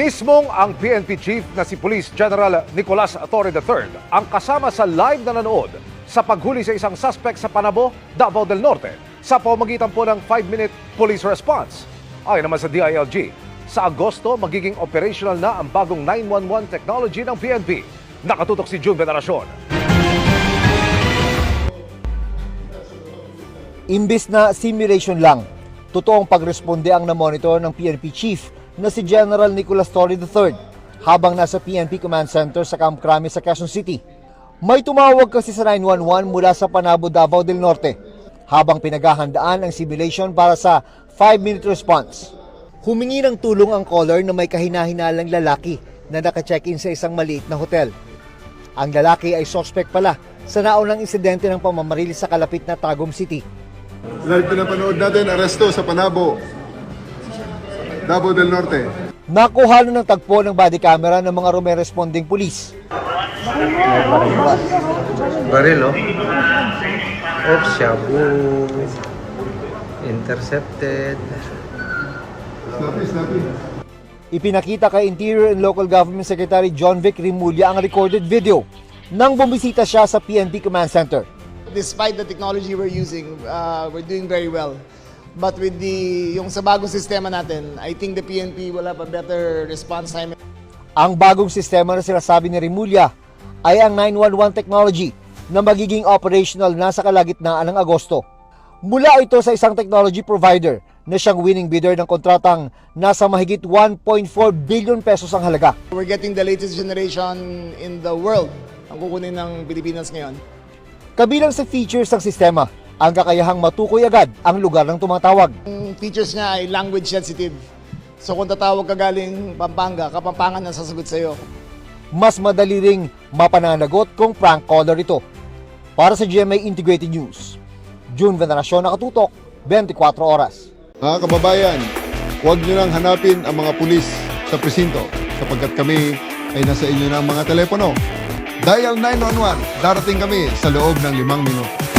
Mismong ang PNP chief na si Police General Nicolas Torre III ang kasama sa live na nanood sa paghuli sa isang suspect sa Panabo, Davao del Norte sa pamagitan po ng 5-minute police response. Ayon naman sa DILG, sa Agosto magiging operational na ang bagong 911 technology ng PNP. Nakatutok si June Veneracion. Imbis na simulation lang, totoong pagresponde ang na-monitor ng PNP chief na si General Nicolas Torre III habang nasa PNP Command Center sa Camp Crame sa Quezon City. May tumawag kasi sa 911 mula sa Panabo, Davao del Norte habang pinaghahandaan ang simulation para sa 5-minute response. Humingi ng tulong ang caller na may kahinahinalang lalaki na naka-check-in sa isang maliit na hotel. Ang lalaki ay suspect pala sa naunang insidente ng pamamaril sa kalapit na Tagum City. Live pinapanood natin, aresto sa Panabo, Davao del Norte. Nakuha na ng tagpo ng body camera ng mga rumeresponding pulis. Baril, oh. Of shabu. Intercepted. Snappy, snappy. Ipinakita kay Interior and Local Government Secretary John Vic Rimulya ang recorded video nang bumisita siya sa PNP Command Center. despite the technology we're using, uh, we're doing very well. But with the, yung sa bagong sistema natin, I think the PNP will have a better response time. Ang bagong sistema na sinasabi ni Rimulya ay ang 911 technology na magiging operational na sa kalagitnaan ng Agosto. Mula ito sa isang technology provider na siyang winning bidder ng kontratang nasa mahigit 1.4 billion pesos ang halaga. We're getting the latest generation in the world ang kukunin ng Pilipinas ngayon. Kabilang sa features ng sistema, ang kakayahang matukoy agad ang lugar ng tumatawag. Ang features niya ay language sensitive. So kung tatawag ka galing Pampanga, Kapampangan ang sasagot sa'yo. Mas madali ring mapananagot kung prank caller ito. Para sa GMA Integrated News, June Veneracion nakatutok, 24 oras. Mga kababayan, huwag nyo lang hanapin ang mga pulis sa presinto sapagkat kami ay nasa inyo na ang mga telepono. Dial 911, darating kami sa loob ng limang minuto.